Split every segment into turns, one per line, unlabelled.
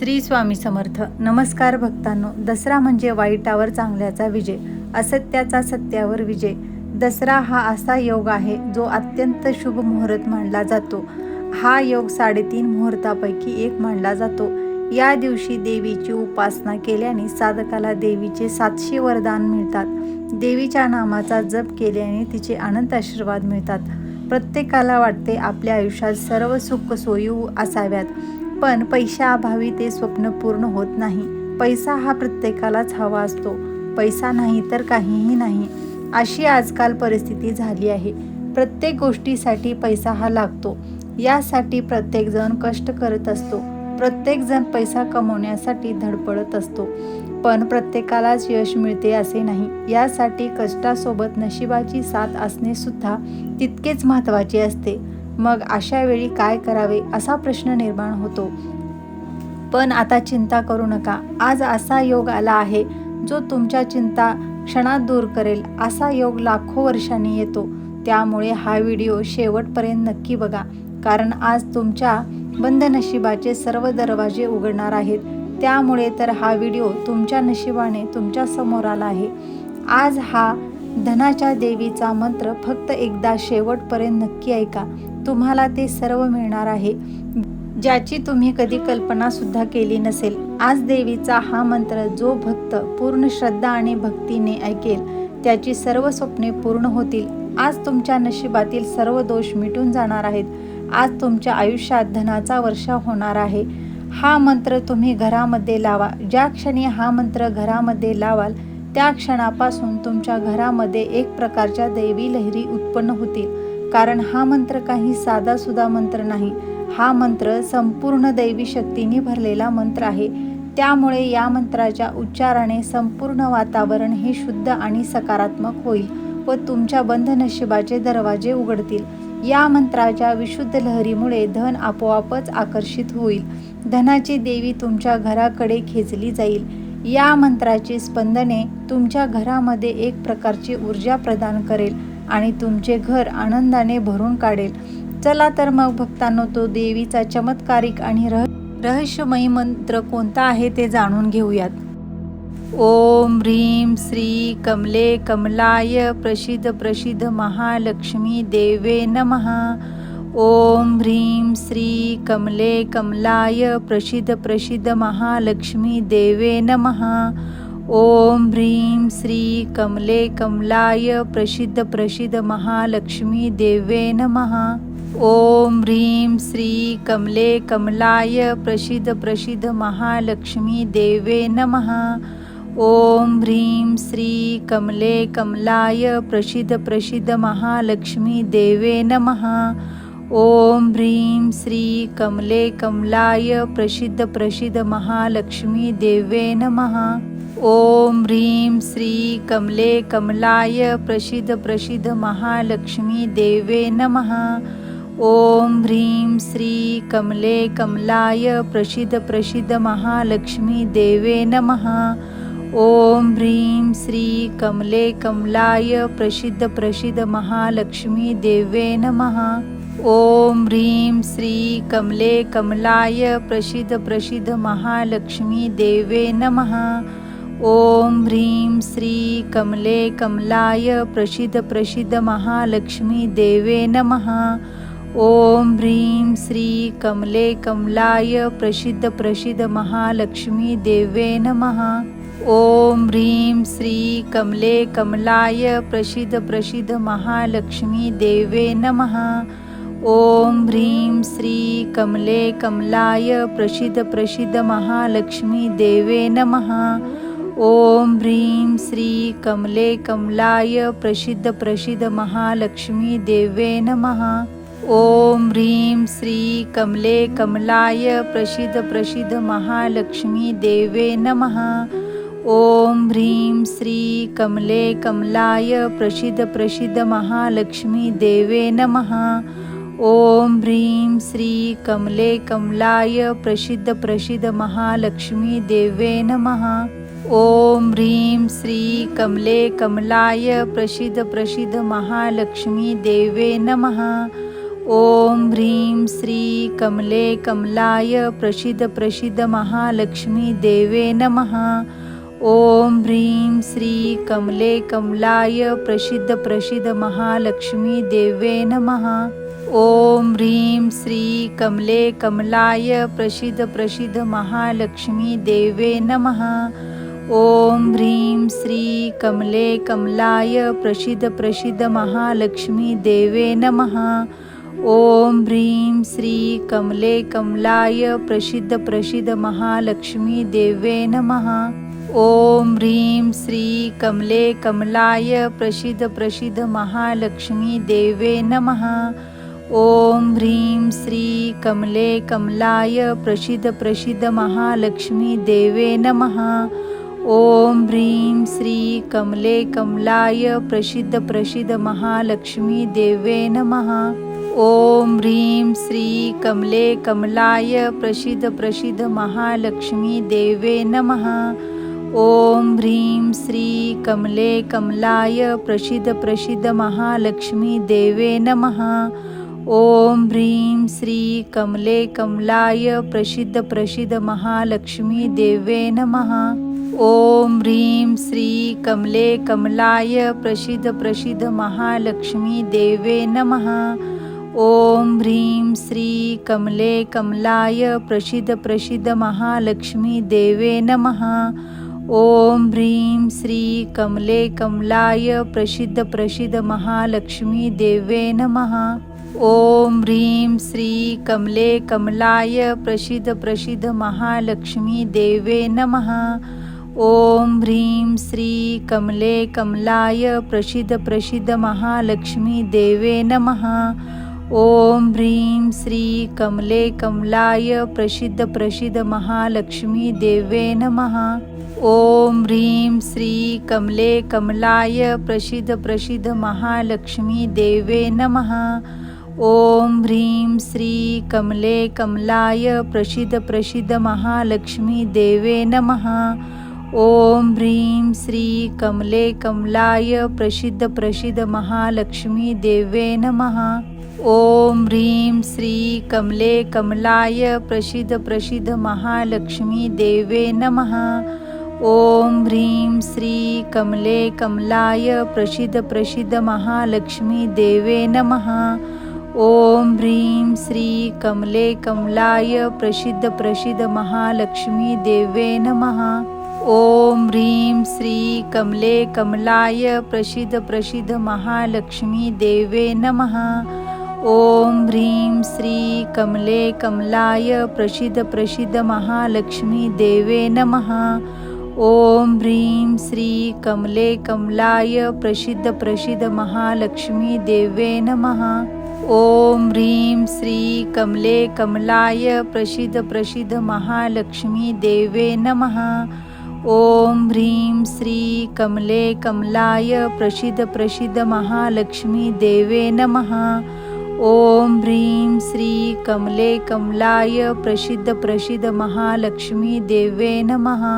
श्री स्वामी समर्थ. नमस्कार भक्तांनो. दसरा म्हणजे वाईटावर चांगल्याचा विजय असत्याचा सत्यावर विजय. दसरा हा असा योग आहे जो अत्यंत शुभ मुहूर्त मानला जातो. हा योग साडेतीन मुहूर्तापैकी एक मानला जातो. या दिवशी देवीची उपासना केल्याने साधकाला देवीचे सातशे वरदान मिळतात. देवीच्या नामाचा जप केल्याने तिचे अनंत आशीर्वाद मिळतात. प्रत्येकाला वाटते आपल्या आयुष्यात सर्व सुख सोयी असाव्यात. पण पैशाअभावी ते स्वप्न पूर्ण होत नाही. पैसा हा प्रत्येकालाच हवा असतो. पैसा नाही तर काहीही नाही. अशी आजकाल परिस्थिती झाली आहे. प्रत्येक गोष्टीसाठी पैसा हा लागतो. यासाठी प्रत्येकजण कष्ट करत असतो. प्रत्येकजण पैसा कमवण्यासाठी धडपडत असतो. पण प्रत्येकालाच यश मिळते असे नाही. यासाठी कष्टासोबत नशिबाची साथ असणे सुद्धा तितकेच महत्त्वाचे असते. मग अशा वेळी काय करावे असा प्रश्न निर्माण होतो. पण आता चिंता करू नका. आज असा योग आला आहे जो तुमच्या चिंता क्षणात दूर करेल. असा योग लाखो वर्षांनी येतो. त्यामुळे हा व्हिडिओ शेवटपर्यंत नक्की बघा. कारण आज तुमच्या बंद नशिबाचे सर्व दरवाजे उघडणार आहेत. त्यामुळे तर हा व्हिडिओ तुमच्या नशिबाने तुमच्यासमोर आला आहे. आज हा धनाच्या देवीचा मंत्र फक्त एकदा शेवटपर्यंत नक्की ऐका. तुम्हाला ते सर्व मिळणार आहे. ज्याची तुम्ही कधी कल्पना सुद्धा केली नसेल. आज देवीचा हा मंत्र जो भक्त पूर्ण श्रद्धा आणि भक्तीने ऐकेल त्याची सर्व स्वप्ने पूर्ण होतील. आज तुमच्या नशिबातील सर्व दोष मिटून जाणार आहेत. आज तुमच्या आयुष्यात धनाचा वर्षा होणार आहे. हा मंत्र तुम्ही घरामध्ये लावा. ज्या क्षणी हा मंत्र घरामध्ये लावाल त्या क्षणापासून तुमच्या घरामध्ये एक प्रकारच्या दैवी लहरी उत्पन्न होतील. कारण हा मंत्र काही साधासुधा मंत्र नाही. हा मंत्र संपूर्ण दैवी शक्तीने भरलेला मंत्र आहे. त्यामुळे या मंत्राच्या उच्चाराने संपूर्ण वातावरण हे शुद्ध आणि सकारात्मक होईल व तुमच्या बंध नशिबाचे दरवाजे उघडतील. या मंत्राच्या विशुद्ध लहरीमुळे धन आपोआपच आकर्षित होईल. धनाची देवी तुमच्या घराकडे खेचली जाईल. या मंत्राची स्पंदने तुमच्या घरामध्ये एक प्रकारची ऊर्जा प्रदान करेल. आणि तुमचे घर आनंदाने भरून काढेल. चला तर मग भक्तांनो तो देवीचा चमत्कारिक आणि रह रहस्यमयी मंत्र कोणता आहे ते जाणून घेऊयात. ओम ह्रीं श्री कमले कमलाय प्रसिद्ध प्रसिद्ध महालक्ष्मी देवे नमहा ओम ह्रीं श्री कमले कमलाय प्रसिद्ध प्रसिद्ध महालक्ष्मी देवे नमहा ओम ह्रीं श्री कमले कमलाय प्रसिद्ध प्रसिद्ध महालक्ष्मी देवे नमः. ओम ह्रीं श्री कमले कमलाय प्रसिद्ध प्रसिद्ध महालक्ष्मी देवे नमः. ओम ह्रीं श्री कमले कमलाय प्रसिद्ध प्रसिद्ध महालक्ष्मी देवे नमः. ओम ह्रीं श्री कमले कमलाय प्रसिद्ध प्रसिद्ध महालक्ष्मी देवे नमः. ओम ह्रीं श्री कमले कमलाय प्रसिद्ध प्रसिद्ध महालक्ष्मी देवे नमः. ओम ह्रीं श्री कमले कमलाय प्रसिद्ध प्रसिद्ध महालक्ष्मी देवे नमः. ओम ह्रीं श्री कमले कमलाय प्रसिद्ध प्रसिद्ध महालक्ष्मी देवे नमः. ओम ह्रीं श्री कमले कमलाय प्रसिद्ध प्रसिद्ध महालक्ष्मी देवे नमः. ओम ह्रीं श्री कमले कमलाय प्रसिद्ध प्रसिद्ध महालक्ष्मी देवे नमः. ओम ह्रीं श्री कमले कमलाय प्रसिद्ध प्रसिद्ध महालक्ष्मी देवे नमः. ओम ह्रीं श्री कमले कमलाय प्रसिद्ध प्रसिद्ध महालक्ष्मी देवे नमः. ओम ह्रीं श्री कमले कमलाय प्रसिद्ध प्रसिद्ध महालक्ष्मी देवे नमः. ओम ह्रीं श्री कमले कमलाय प्रसिद्ध प्रसिद्ध महालक्ष्मी देवे नमः. ओम ह्रीं श्री कमले कमलाय प्रसिद्ध प्रसिद्ध महालक्ष्मी देवे नमः. ओम ह्रीं श्री कमले कमलाय प्रसिद्ध प्रसिद्ध महालक्ष्मी देवे नमः. ओम ह्रीं श्री कमले कमलाय प्रसिद्ध प्रसिद्ध महालक्ष्मी देवे नमः. ओम ह्रीं श्री कमले कमलाय प्रसिद्ध प्रसिद्ध महालक्ष्मी देवे नमः. ॐ ह्रीं श्री कमले कमलाय प्रसिद्ध प्रसिद्ध महालक्ष्मी देवे नमः. ॐ ह्रीं श्री कमले कमलाय प्रसिद्ध प्रसिद्ध महालक्ष्मी देवे नमः. ॐ ह्रीं श्री कमले कमलाय प्रसिद्ध प्रसिद्ध महालक्ष्मी देवे नमः. ॐ ह्रीं श्री कमले कमलाय प्रसिद्ध प्रसिद्ध महालक्ष्मी देवे नमः. ॐ ह्रीं श्री कमले कमलाय प्रसिद्ध प्रसिद्ध महालक्ष्मी देवे नमः. ॐ ह्रीं श्री कमले कमलाय प्रसिद्ध प्रसिद्ध महालक्ष्मी देवे नमः. ॐ ह्रीं श्री कमले कमलाय प्रसिद्ध प्रसिद्ध महालक्ष्मी देवे नमः. ॐ ह्रीं श्री कमले कमलाय प्रसिद्ध प्रसिद्ध महालक्ष्मी देवे नमः. ॐ ह्रीं श्री कमले कमलाय प्रसिद्ध प्रसिद्ध महालक्ष्मी देवे नमः. ॐ ह्रीं श्री कमले कमलाय प्रसिद्ध प्रसिद्ध महालक्ष्मी देवे नमः. ॐ ह्रीं श्री कमले कमलाय प्रसिद्ध प्रसिद्ध महालक्ष्मी देवे नमः. ॐ ह्रीं श्री कमले कमलाय प्रसिद्ध प्रसिद्ध महालक्ष्मी देवे नमः. ॐ ह्रीं श्री कमले कमलाय प्रसिद्ध प्रसिद्ध महालक्ष्मी देवे नमः. ॐ ह्रीं श्री कमले कमलाय प्रसिद्ध प्रसिद्ध महालक्ष्मी देवे नमः. ॐ ह्रीं श्री कमले कमलाय प्रसिद्ध प्रसिद्ध महालक्ष्मी देवे नमः. ॐ ह्रीं श्री कमले कमलाय प्रसिद्ध प्रसिद्ध महालक्ष्मी देवे नमः. ॐ ह्रीं श्री कमले कमलाय प्रसिद्ध प्रसिद्ध महालक्ष्मी देवे नमः. ॐ ह्रीं श्री कमले कमलाय प्रसिद्ध प्रसिद्ध महालक्ष्मी देवे नमः. ॐ ह्रीं श्री कमले कमलाय प्रसिद्ध प्रसिद्ध महालक्ष्मी देवे नमः. ॐ ह्रीं श्री कमले कमलाय प्रसिद्ध प्रसिद्ध महालक्ष्मी देवे नमः. ॐ ह्रीं श्री कमले कमलाय प्रसिद्ध प्रसिद्ध महालक्ष्मी देवे नमः. ॐ ह्रीं श्री कमले कमलाय प्रसिद्ध प्रसिद्ध महालक्ष्मी देवे नमः. ॐ ह्रीं श्री कमले कमलाय प्रसिद्ध प्रसिद्ध महालक्ष्मी देवे नमः. ॐ ह्रीं श्री कमले कमलाय प्रसिद्ध प्रसिद्ध महालक्ष्मी देवे नमः. ॐ ह्रीं श्री कमले कमलाय प्रसिद्ध प्रसिद्ध महालक्ष्मी देवे नमः. ॐ ह्रीं श्री कमले कमलाय प्रसिद्ध प्रसिद्ध महालक्ष्मी देवे नमः. ॐ ह्रीं श्री कमले कमलाय प्रसिद्ध प्रसिद्ध महालक्ष्मी देवे नमः. ॐ ह्रीं श्री कमले कमलाय प्रसिद्ध प्रसिद्ध महालक्ष्मी देवे नमः. ॐ ह्रीं श्री कमले कमलाय प्रसिद्ध प्रसिद्ध महालक्ष्मी देवे नमः.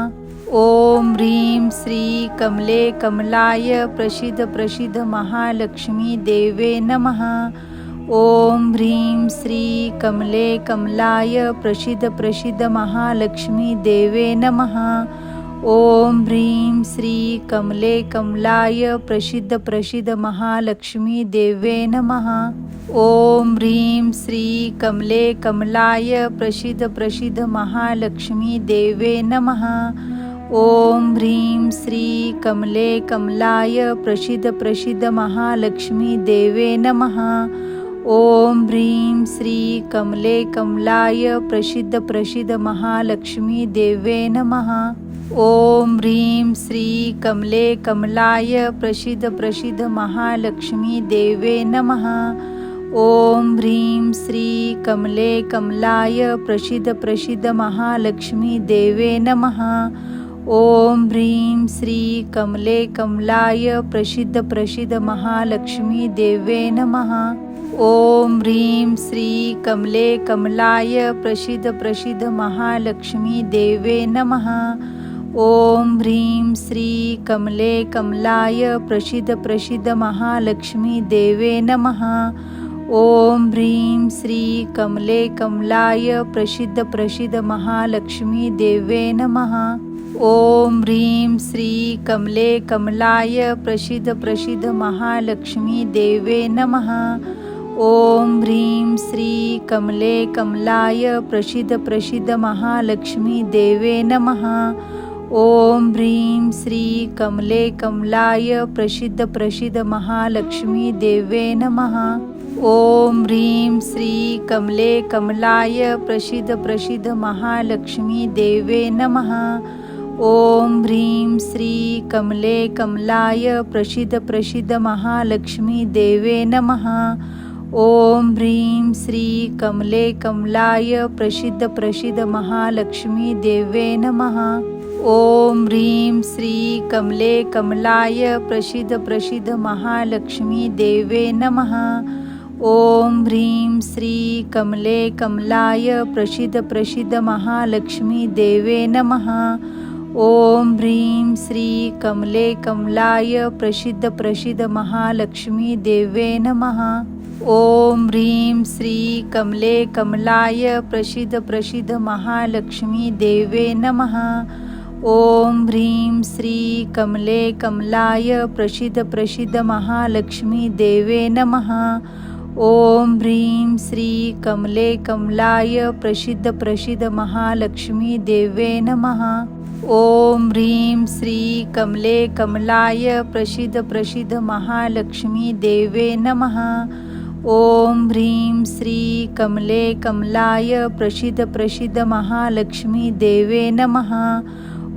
ॐ ह्रीं श्री कमले कमलाय प्रसिद्ध प्रसिद्ध महालक्ष्मी देवे नमः. ॐ ह्रीं श्री कमले कमलाय प्रसिद्ध प्रसिद्ध महालक्ष्मी देवे नमः. ॐ ह्रीं श्री कमले कमलाय प्रसिद्ध प्रसिद्ध महालक्ष्मी देवे नमः. ॐ ह्रीं श्री कमले कमलाय प्रसिद्ध प्रसिद्ध महालक्ष्मी देवे नमः. ॐ ह्रीं श्री कमले कमलाय प्रसिद्ध प्रसिद्ध महालक्ष्मी देवे नमः. ॐ ह्रीं श्री कमले कमलाय प्रसिद्ध प्रसिद्ध महालक्ष्मी देवे नमः. ॐ ह्रीं श्री कमले कमलाय प्रसिद्ध प्रसिद्ध महालक्ष्मी देवे नमः. ॐ ह्रीं श्री कमले कमलाय प्रसिद्ध प्रसिद्ध महालक्ष्मी देवे नमः. ॐ ह्रीं श्री कमले कमलाय प्रसिद्ध प्रसिद्ध महालक्ष्मी देवे नमः. ॐ ह्रीं श्री कमले कमलाय प्रसिद्ध प्रसिद्ध महालक्ष्मी देवे नमः. ॐ ह्रीं श्री कमले कमलाय प्रसिद्ध प्रसिद्ध महालक्ष्मी देवे नमः. ओम ह्रीं श्री कमले कमलाय प्रसिद्ध प्रसिद्ध महालक्ष्मी देवे नमः. ओम ह्रीं श्री कमले कमलाय प्रसिद्ध प्रसिद्ध महालक्ष्मी देवे नमः. ओम ह्रीं श्री कमले कमलाय प्रसिद्ध प्रसिद्ध महालक्ष्मी देवे नमः. ओम ह्रीं श्री कमले कमलाय प्रसिद्ध प्रसिद्ध महालक्ष्मी देवे नमः. ओम ह्रीं श्री कमले कमलाय प्रसिद्ध प्रसिद्ध महालक्ष्मी देवे नमः. ओम ह्रीं श्री कमले कमलाय प्रसिद्ध प्रसिद्ध महालक्ष्मी देवे नमः. ओम ह्रीं श्री कमले कमलाय प्रसिद्ध प्रसिद्ध महालक्ष्मी देवे नमः. ओम ह्रीं श्री कमले कमलाय प्रसिद्ध प्रसिद्ध महालक्ष्मी देवे नमः. ओम ह्रीं श्री कमले कमलाय प्रसिद्ध प्रसिद्ध महालक्ष्मी देवे नमः. ओम ह्रीं श्री कमले कमलाय प्रसिद्ध प्रसिद्ध महालक्ष्मी देवे नमः. ओम ह्रीं श्री कमले कमलाय प्रसिद्ध प्रसिद्ध महालक्ष्मी देवे नमः. ओम ह्रीं श्री कमले कमलाय प्रसिद्ध प्रसिद्ध महालक्ष्मी देवे नमः. ओम ह्रीं श्री कमले कमलाय प्रसिद्ध प्रसिद्ध महालक्ष्मी देवे नमः. ओम ह्रीं श्री कमले कमलाय प्रसिद्ध प्रसिद्ध महालक्ष्मी देवे नमः. ओम ह्रीं श्री कमले कमलाय प्रसिद्ध प्रसिद्ध महालक्ष्मी देवे नमः.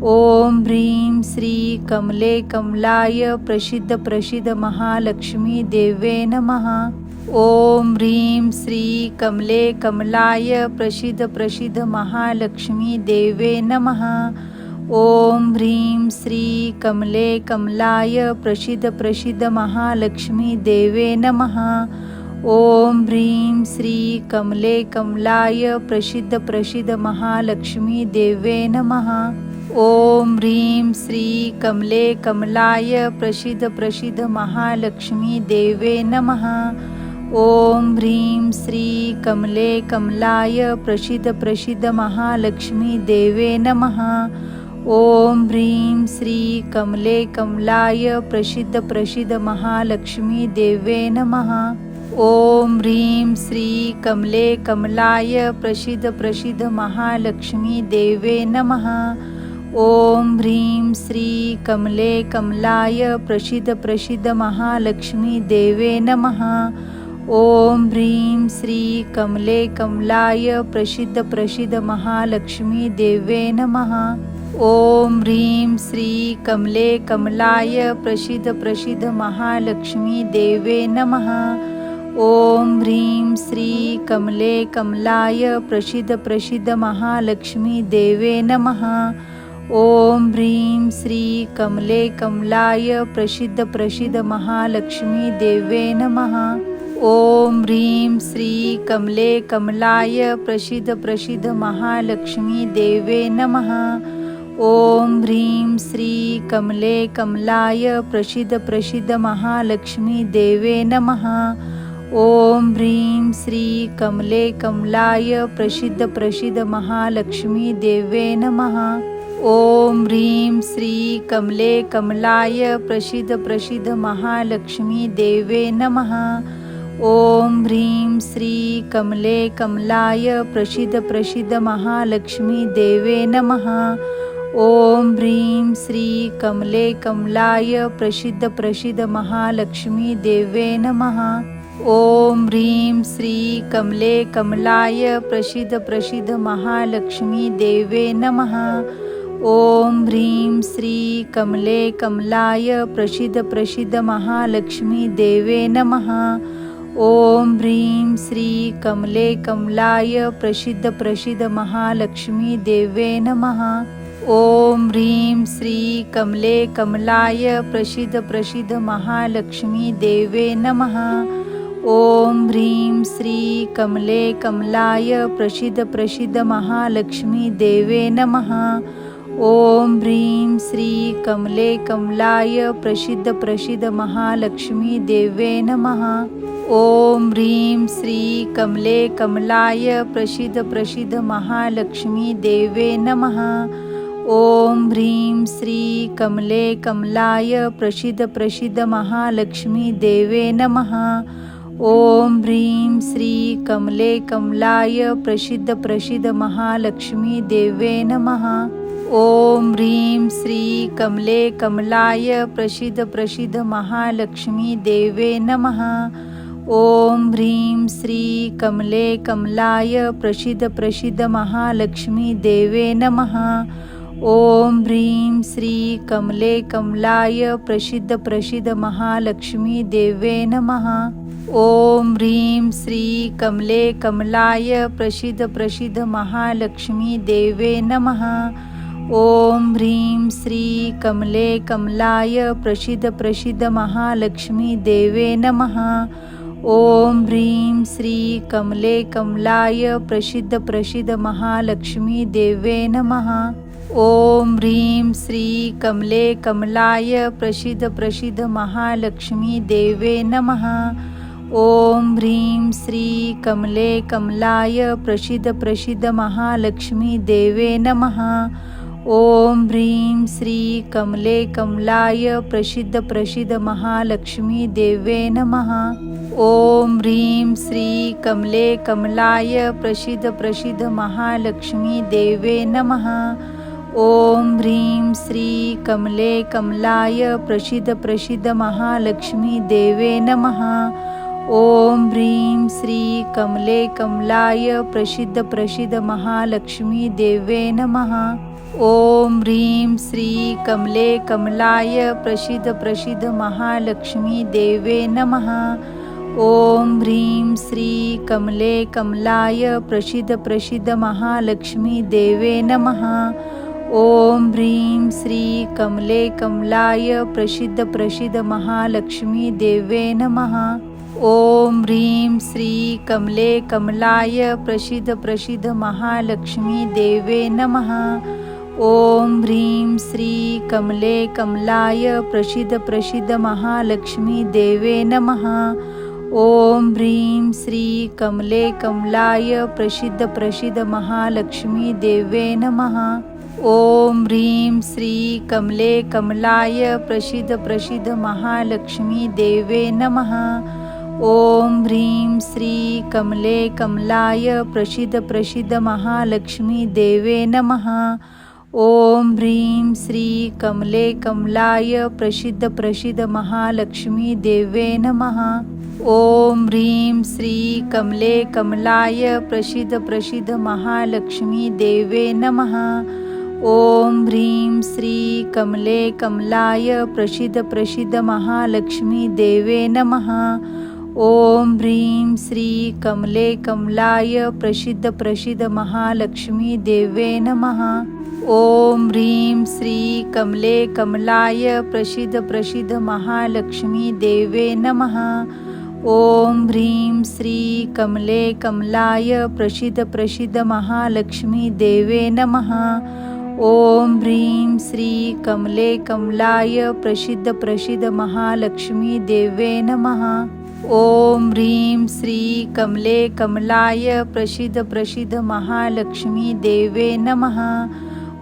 ओम ह्रीं श्री कमले कमलाय प्रसिद्ध प्रसिद्ध महालक्ष्मी देवे नमः. ओम ह्रीं श्री कमले कमलाय प्रसिद्ध प्रसिद्ध महालक्ष्मी देवे नमः. ओम ह्रीं श्री कमले कमलाय प्रसिद्ध प्रसिद्ध महालक्ष्मी देवे नमः. ओम ह्रीं श्री कमले कमलाय प्रसिद्ध प्रसिद्ध महालक्ष्मी देवे नमः. ओम ह्रीं श्री कमले कमलाय प्रसिद्ध प्रसिद्ध महालक्ष्मी देवे नमः. ओम ह्रीं श्री कमले कमलाय प्रसिद्ध प्रसिद्ध महालक्ष्मी देवे नमः. ओम ह्रीं श्री कमले कमलाय प्रसिद्ध प्रसिद्ध महालक्ष्मी देवे नमः. ओम ह्रीं श्री कमले कमलाय प्रसिद्ध प्रसिद्ध महालक्ष्मी देवे नमः. ओम ह्रीं श्री कमले कमलाय प्रसिद्ध प्रसिद्ध महालक्ष्मी देवे नमः. ओम ह्रीं श्री कमले कमलाय प्रसिद्ध प्रसिद्ध महालक्ष्मी देवे नमः. ओम ह्रीं श्री कमले कमलाय प्रसिद्ध प्रसिद्ध महालक्ष्मी देवे नमः. ओम ह्रीं श्री कमले कमलाय प्रसिद्ध प्रसिद्ध महालक्ष्मी देवे नमः. ओम ह्रीं श्री कमले कमलाय प्रसिद्ध प्रसिद्ध महालक्ष्मी देवे नमः. ओम ह्रीं श्री कमले कमलाय प्रसिद्ध प्रसिद्ध महालक्ष्मी देवे नमः. ओम ह्रीं श्री कमले कमलाय प्रसिद्ध प्रसिद्ध महालक्ष्मी देवे नमः. ओम ह्रीं श्री कमले कमलाय प्रसिद्ध प्रसिद्ध महालक्ष्मी देवे नमः. ओम ह्रीं श्री कमले कमलाय प्रसिद्ध प्रसिद्ध महालक्ष्मी देवे नमः. ओम ह्रीं श्री कमले कमलाय प्रसिद्ध प्रसिद्ध महालक्ष्मी देवे नमः. ओम ह्रीं श्री कमले कमलाय प्रसिद्ध प्रसिद्ध महालक्ष्मी देवे नमः. ओम ह्रीं श्री कमले कमलाय प्रसिद्ध प्रसिद्ध महालक्ष्मी देवे नमः. ओम ह्रीं श्री कमले कमलाय प्रसिद्ध प्रसिद्ध महालक्ष्मी देवे नमः. ओम ह्रीं श्री कमले कमलाय प्रसिद्ध प्रसिद्ध महालक्ष्मी देवे नमः. ओम ह्रीं श्री कमले कमलाय प्रसिद्ध प्रसिद्ध महालक्ष्मी देवे नमः. ओम ह्रीं श्री कमले कमलाय प्रसिद्ध प्रसिद्ध महालक्ष्मी देवे नमः. ओम ह्रीं श्री कमले कमलाय प्रसिद्ध प्रसिद्ध महालक्ष्मी देवे नमः. ओम ह्रीं श्री कमले कमलाय प्रसिद्ध प्रसिद्ध महालक्ष्मी देवे नमः. ओम ह्रीं श्री कमले कमलाय प्रसिद्ध प्रसिद्ध महालक्ष्मी देवे नमः. ओम ह्रीं श्री कमले कमलाय प्रसिद्ध प्रसिद्ध महालक्ष्मी देवे नमः. ओम ह्रीं श्री कमले कमलाय प्रसिद्ध प्रसिद्ध महालक्ष्मी देवे नमः. ओम ह्रीं श्री कमले कमलाय प्रसिद्ध प्रसिद्ध महालक्ष्मी देवे नमः. ओम ह्रीं श्री कमले कमलाय प्रसिद्ध प्रसिद्ध महालक्ष्मी देवे नमः. ओम ह्रीं श्री कमले कमलाय प्रसिद्ध प्रसिद्ध महालक्ष्मी देवे नमः. ओम ह्रीं श्री कमले कमलाय प्रसिद्ध प्रसिद्ध महालक्ष्मी देवे नमः. ओम ह्रीं श्री कमले कमलाय प्रसिद्ध प्रसिद्ध महालक्ष्मी देवे नमः. ओम ह्रीं श्री कमले कमलाय प्रसिद्ध प्रसिद्ध महालक्ष्मी देवे नमः. ओम ह्रीं श्री कमले कमलाय प्रसिद्ध प्रसिद्ध महालक्ष्मी देवे नमः. ओम ह्रीं श्री कमले कमलाय प्रसिद्ध प्रसिद्ध महालक्ष्मी देवे नमः. ओम ह्रीं श्री कमले कमलाय प्रसिद्ध प्रसिद्ध महालक्ष्मी देवे नमः. ओम ह्रीं श्री कमले कमलाय प्रसिद्ध प्रसिद्ध महालक्ष्मी देवे नमः. ओम ह्रीं श्री कमले कमलाय प्रसिद्ध प्रसिद्ध महालक्ष्मी देवे नमः. ओम ह्रीं श्री कमले कमलाय प्रसिद्ध प्रसिद्ध महालक्ष्मी देवे नमः. ओम ह्रीं श्री कमले कमलाय प्रसिद्ध प्रसिद्ध महालक्ष्मी देवे नमः. ओम ह्रीं श्री कमले कमलाय प्रसिद्ध प्रसिद्ध महालक्ष्मी देवे नमः. ओम ह्रीं श्री कमले कमलाय प्रसिद्ध प्रसिद्ध महालक्ष्मी देवे नमः. ओम ह्रीं श्री कमले कमलाय प्रसिद्ध प्रसिद्ध महालक्ष्मी देवे नमः. ओम ह्रीं श्री कमले कमलाय प्रसिद्ध प्रसिद्ध महालक्ष्मी देवे नमः. ओम ह्रीं श्री कमले कमलाय प्रसिद्ध प्रसिद्ध महालक्ष्मी देवे नमः. ओम ह्रीं श्री कमले कमलाय प्रसिद्ध प्रसिद्ध महालक्ष्मी देवे नमः। ओम ह्रीं श्री कमले कमलाय प्रसिद्ध प्रसिद्ध महालक्ष्मी देवे नमः। ओम ह्रीं श्री कमले कमलाय प्रसिद्ध प्रसिद्ध महालक्ष्मी देवे नमः। ओम ह्रीं श्री कमले कमलाय प्रसिद्ध प्रसिद्ध महालक्ष्मी देवे नमः। ओम ह्रीं श्री कमले कमलाय प्रसिद्ध प्रसिद्ध महालक्ष्मी देवे नमः. ओम ह्रीं श्री कमले कमलाय प्रसिद्ध प्रसिद्ध महालक्ष्मी देवे नमः. ओम ह्रीं श्री कमले कमलाय प्रसिद्ध प्रसिद्ध महालक्ष्मी देवे नमः. ओम ह्रीं श्री कमले कमलाय प्रसिद्ध प्रसिद्ध महालक्ष्मी देवे नमः. ओम ह्रीं श्री कमले कमलाय प्रसिद्ध प्रसिद्ध महालक्ष्मी देवे नमः.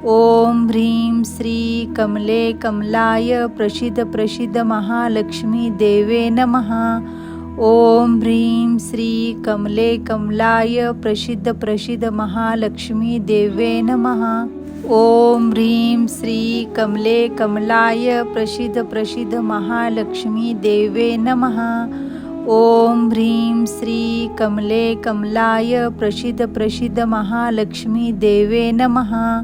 ओम ह्रीं श्री कमले कमलाय प्रसिद्ध प्रसिद्ध महालक्ष्मी देवे नमः. ओम ह्रीं श्री कमले कमलाय प्रसिद्ध प्रसिद्ध महालक्ष्मी देवे नमः. ओम ह्रीं श्री कमले कमलाय प्रसिद्ध प्रसिद्ध महालक्ष्मी देवे नमः. ओम ह्रीं श्री कमले कमलाय प्रसिद्ध प्रसिद्ध महालक्ष्मी देवे नमः.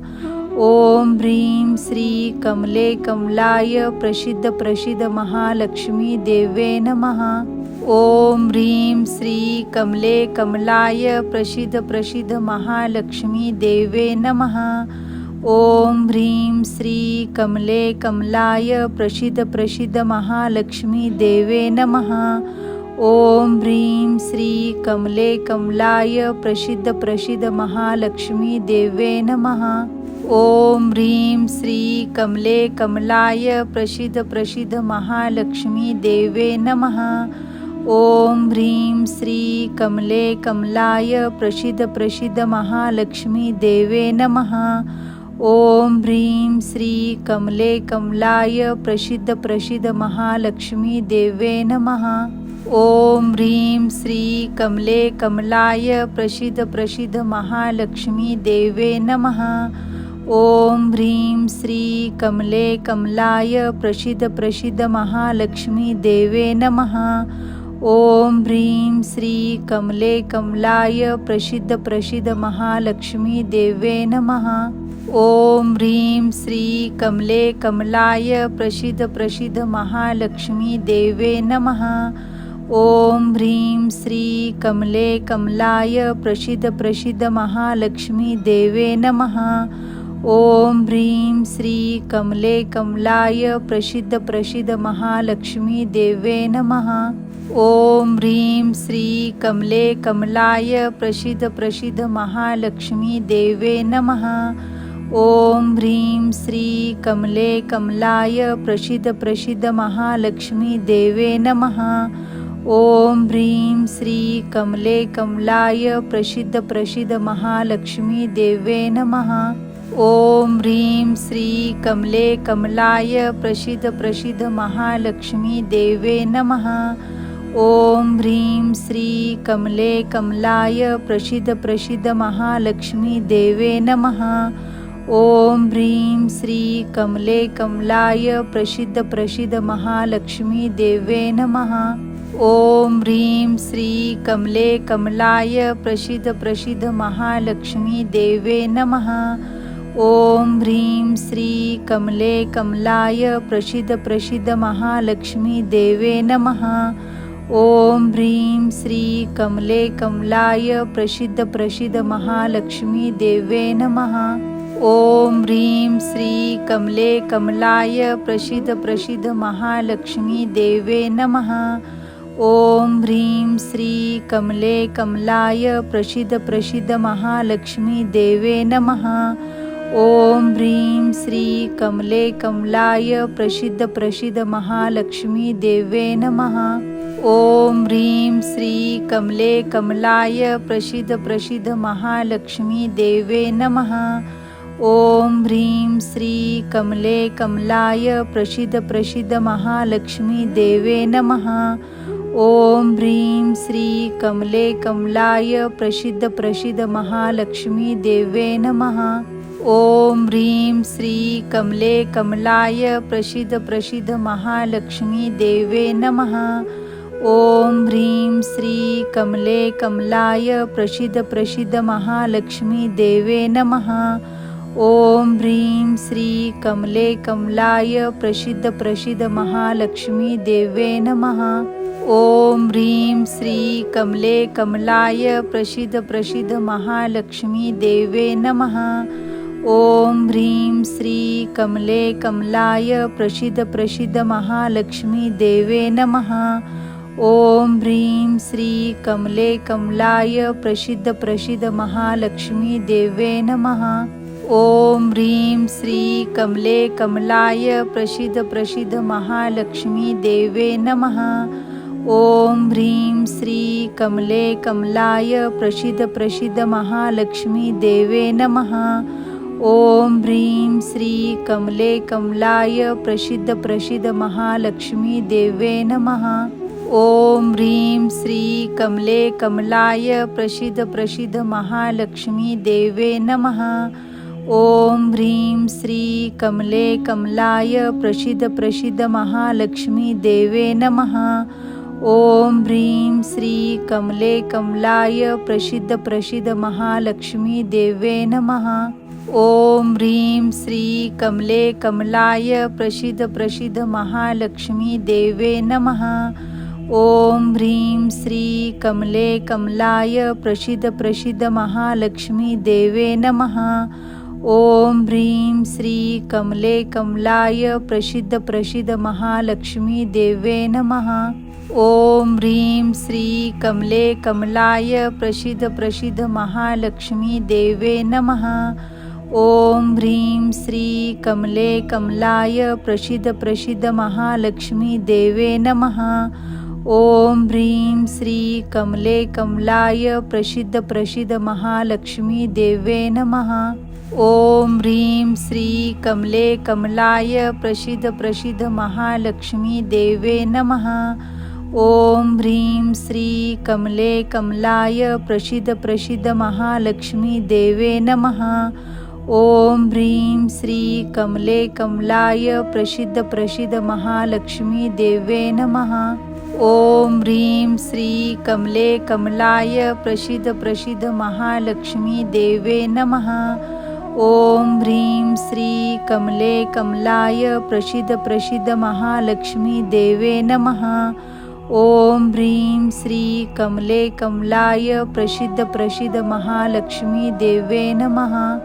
ओम ह्रीं श्री कमले कमलाय प्रसिद्ध प्रसिद्ध महालक्ष्मी देवे नमः. ओम ह्रीं श्री कमले कमलाय प्रसिद्ध प्रसिद्ध महालक्ष्मी देवे नमः. ओम ह्रीं श्री कमले कमलाय प्रसिद्ध प्रसिद्ध महालक्ष्मी देवे नमः. ओम ह्रीं श्री कमले कमलाय प्रसिद्ध प्रसिद्ध महालक्ष्मी देवे नमः. ओम ह्रीं श्री कमले कमलाय प्रसिद्ध प्रसिद्ध महालक्ष्मी देवे नमः. ओम ह्रीं श्री कमले कमलाय प्रसिद्ध प्रसिद्ध महालक्ष्मी देवे नमः. ओम ह्रीं श्री कमले कमलाय प्रसिद्ध प्रसिद्ध महालक्ष्मी देवे नमः. ओम ह्रीं श्री कमले कमलाय प्रसिद्ध प्रसिद्ध महालक्ष्मी देवे नमः. ओम ह्रीं श्री कमले कमलाय प्रसिद्ध प्रसिद्ध महालक्ष्मी देवे नमः. ओम ह्रीं श्री कमले कमलाय प्रसिद्ध प्रसिद्ध महालक्ष्मी देवे नमः. ओम ह्रीं श्री कमले कमलाय प्रसिद्ध प्रसिद्ध महालक्ष्मी देवे नमः. ओम ह्रीं श्री कमले कमलाय प्रसिद्ध प्रसिद्ध महालक्ष्मी देवे नमः. ओम ह्रीं श्री कमले कमलाय प्रसिद्ध प्रसिद्ध महालक्ष्मी देवे नमः. ओम ह्रीं श्री कमले कमलाय प्रसिद्ध प्रसिद्ध महालक्ष्मी देवे नमः. ओम ह्रीं श्री कमले कमलाय प्रसिद्ध प्रसिद्ध महालक्ष्मी देवे नमः. ओम ह्रीं श्री कमले कमलाय प्रसिद्ध प्रसिद्ध महालक्ष्मी देवे नमः. ओम ह्रीं श्री कमले कमलाय प्रसिद्ध प्रसिद्ध महालक्ष्मी देवे नमः. ओम ह्रीं श्री कमले कमलाय प्रसिद्ध प्रसिद्ध महालक्ष्मी देवे नमः. ओम ह्रीं श्री कमले कमलाय प्रसिद्ध प्रसिद्ध महालक्ष्मी देवे नमः. ओम ह्रीं श्री कमले कमलाय प्रसिद्ध प्रसिद्ध महालक्ष्मी देवे नमः. ओम ह्रीं श्री कमले कमलाय प्रसिद्ध प्रसिद्ध महालक्ष्मी देवे नमः. ओम ह्रीं श्री कमले कमलाय प्रसिद्ध प्रसिद्ध महालक्ष्मी देवे नमः. ओम ह्रीं श्री कमले कमलाय प्रसिद्ध प्रसिद्ध महालक्ष्मी देवे नमः. ओम ह्रीं श्री कमले कमलाय प्रसिद्ध प्रसिद्ध महालक्ष्मी देवे नमः. ओम ह्रीं श्री कमले कमलाय प्रसिद्ध प्रसिद्ध महालक्ष्मी देवे नमः. ओम ह्रीं श्री कमले कमलाय प्रसिद्ध प्रसिद्ध महालक्ष्मी देवे नमः. ओम ह्रीं श्री कमले कमलाय प्रसिद्ध प्रसिद्ध महालक्ष्मी देवे नमः. ओम ह्रीं श्री कमले कमलाय प्रसिद्ध प्रसिद्ध महालक्ष्मी देवे नमः. ओम ह्रीं श्री कमले कमलाय प्रसिद्ध प्रसिद्ध महालक्ष्मी देवे नमः. ओम ह्रीं श्री कमले कमलाय प्रसिद्ध प्रसिद्ध महालक्ष्मी देवे नमः. ओम ह्रीं श्री कमले कमलाय प्रसिद्ध प्रसिद्ध महालक्ष्मी देवे नमः. ओम ह्रीं श्री कमले कमलाय प्रसिद्ध प्रसिद्ध महालक्ष्मी देवे नमः. ओम ह्रीं श्री कमले कमलाय प्रसिद्ध प्रसिद्ध महालक्ष्मी देवे नमः. ओम ह्रीं श्री कमले कमलाय प्रसिद्ध प्रसिद्ध महालक्ष्मी देवे नमः. ओम ह्रीं श्री कमले कमलाय प्रसिद्ध प्रसिद्ध महालक्ष्मी देवे नमः. ओम ह्रीं श्री कमले कमलाय प्रसिद्ध प्रसिद्ध महालक्ष्मी देवे नमः. ओम ह्रीं श्री कमले कमलाय प्रसिद्ध प्रसिद्ध महालक्ष्मी देवे नमः. ओम ह्रीं श्री कमले कमलाय प्रसिद्ध प्रसिद्ध महालक्ष्मी देवे नमः. ओम ह्रीं श्री कमले कमलाय प्रसिद्ध प्रसिद्ध महालक्ष्मी देवे नमः. ओम ह्रीं श्री कमले कमलाय प्रसिद्ध प्रसिद्ध महालक्ष्मी देवे नमः. ओम ह्रीं श्री कमले कमलाय प्रसिद्ध प्रसिद्ध महालक्ष्मी देवे नमः. ओम ह्रीं श्री कमले कमलाय प्रसिद्ध प्रसिद्ध महालक्ष्मी देवे नमः. ओम ह्रीं श्री कमले कमलाय प्रसिद्ध प्रसिद्ध महालक्ष्मी देवे नमः. ओम ह्रीं श्री कमले कमलाय प्रसिद्ध प्रसिद्ध महालक्ष्मी देवे नमः. ओम ह्रीं श्री कमले कमलाय प्रसिद्ध प्रसिद्ध महालक्ष्मी देवे नमः. ओम ह्रीं श्री कमले कमलाय प्रसिद्ध प्रसिद्ध महालक्ष्मी देवे नमः. ओम ह्रीं श्री कमले कमलाय प्रसिद्ध प्रसिद्ध महालक्ष्मी देवे नमः. ओम ह्रीं श्री कमले कमलाय प्रसिद्ध प्रसिद्ध महालक्ष्मी देवे नमः. ओम ह्रीं श्री कमले कमलाय प्रसिद्ध प्रसिद्ध महालक्ष्मी देवे नमः. ओम ह्रीं श्री कमले कमलाय प्रसिद्ध प्रसिद्ध महालक्ष्मी देवे नमः. ओम ह्रीं श्री कमले कमलाय प्रसिद्ध प्रसिद्ध महालक्ष्मी देवे नमः. ओम ह्रीं श्री कमले कमलाय प्रसिद्ध प्रसिद्ध महालक्ष्मी देवे नमः.